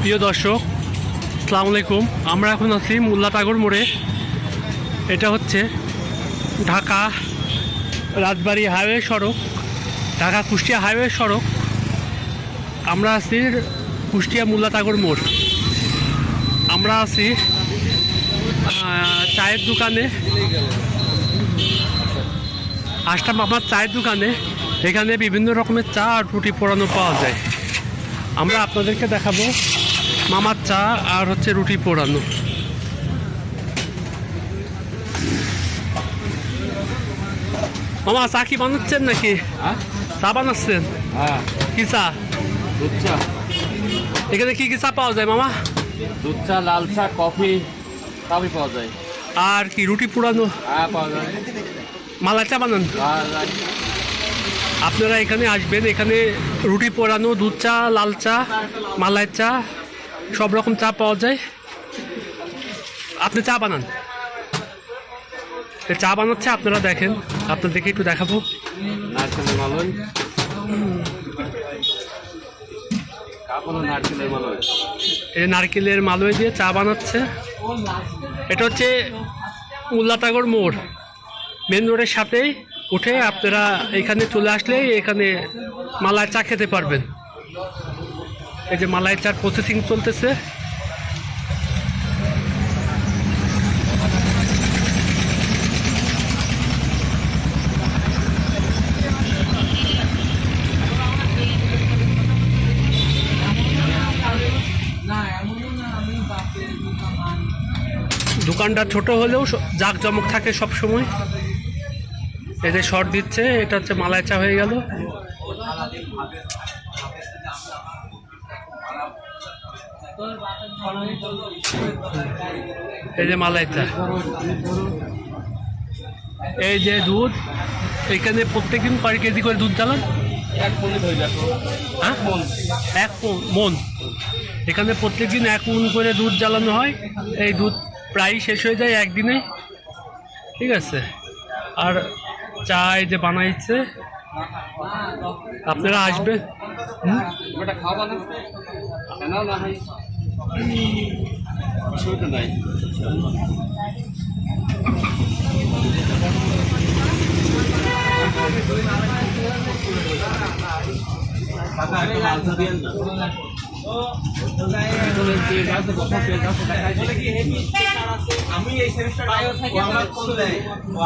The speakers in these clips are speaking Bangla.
প্রিয় দর্শক, আসসালামু আলাইকুম। আমরা এখন আছি মোল্লা টাগর মোড়ে। এটা হচ্ছে ঢাকা রাজবাড়ি হাইওয়ে সড়ক, ঢাকা কুষ্টিয়া হাইওয়ে সড়ক। আমরা আছি কুষ্টিয়া মোল্লা টাগর মোড়। আমরা আছি চায়ের দোকানে। আসলাম আমার চায়ের দোকানে। এখানে বিভিন্ন রকমের চা আর রুটি পোড়ানো পাওয়া যায়। আমরা আপনাদেরকে দেখাবো মামার চা আর হচ্ছে রুটি পোড়ানো। মামা চা কি বানাচ্ছেন নাকি? হ্যাঁ? চা বানাচ্ছেন? হ্যাঁ। কি চা? দুধ চা। এখানে কি কি চা পাওয়া যায় মামা? দুধ চা লাল চা কফি সবই পাওয়া যায়। আর কি রুটি পোড়ানো? হ্যাঁ পাওয়া যায়। মালাই চা বানান? আপনারা এখানে আসবেন এখানে রুটি পোড়ানো দুধ চা লাল চা মালাই চা সব রকম চা পাওয়া যায়। আপনি চা বানান। চা বানাচ্ছে আপনারা দেখেন। আপনাদেরকে একটু দেখাবো। নারকেলের মালই এই নারকেলের মালয় দিয়ে চা বানাচ্ছে। এটা হচ্ছে উল্লাটাগর মোড়। মেন রোডের সাথেই উঠে আপনারা এখানে চলে আসলেই এখানে মালাই চা খেতে পারবেন। এই যে মালাই চার প্রসেসিং চলতেছে। দোকানটা ছোট হলেও জাঁকজমক থাকে সব সময় এই যে শর্ট দিচ্ছে, এটা হচ্ছে মালাই চা হয়ে গেল। এই যে মালাইটা। এই যে দুধ এখানে প্রত্যেকদিন কয় কেজি করে দুধ জ্বালান? এক পনেরো হয়ে হ্যাঁ? এক মন- মন এখানে প্রত্যেকদিন এক মন করে দুধ জ্বালানো হয়। এই দুধ প্রায় শেষ হয়ে যায় একদিনে। ঠিক আছে? আর চা এই যে বানাইছে। আপনারা আসবেন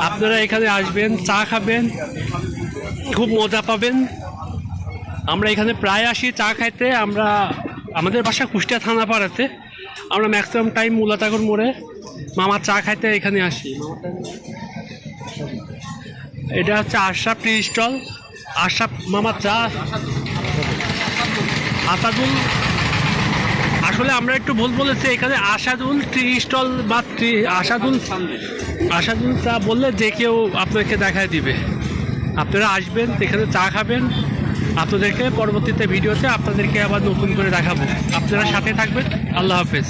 আপনারা এখানে আসবেন, চা খাবেন, খুব মজা পাবেন। আমরা এখানে প্রায় আসি চা খাইতে, আমরা আমাদের বাসা কুষ্টিয়া থানা পাড়াতে। আমরা ম্যাক্সিমাম টাইম মুলাতাগর মোড়ে মামার চা খাইতে এখানে আসি। এটা হচ্ছে আশরাফ টি স্টল আশরাফ মামার চা। আসাদুল আসলে আমরা একটু ভুল বলেছি, এখানে আশাদুল টি স্টল বা টি আসাদুল সামনে আশাদুল চা বললে যে কেউ আপনাকে দেখায় দিবে। আপনারা আসবেন, এখানে চা খাবেন। আপনাদেরকে পরবর্তীতে ভিডিওতে আপনাদেরকে আবার নতুন করে দেখাবো। আপনারা সাথে থাকবেন। আল্লাহ হাফেজ।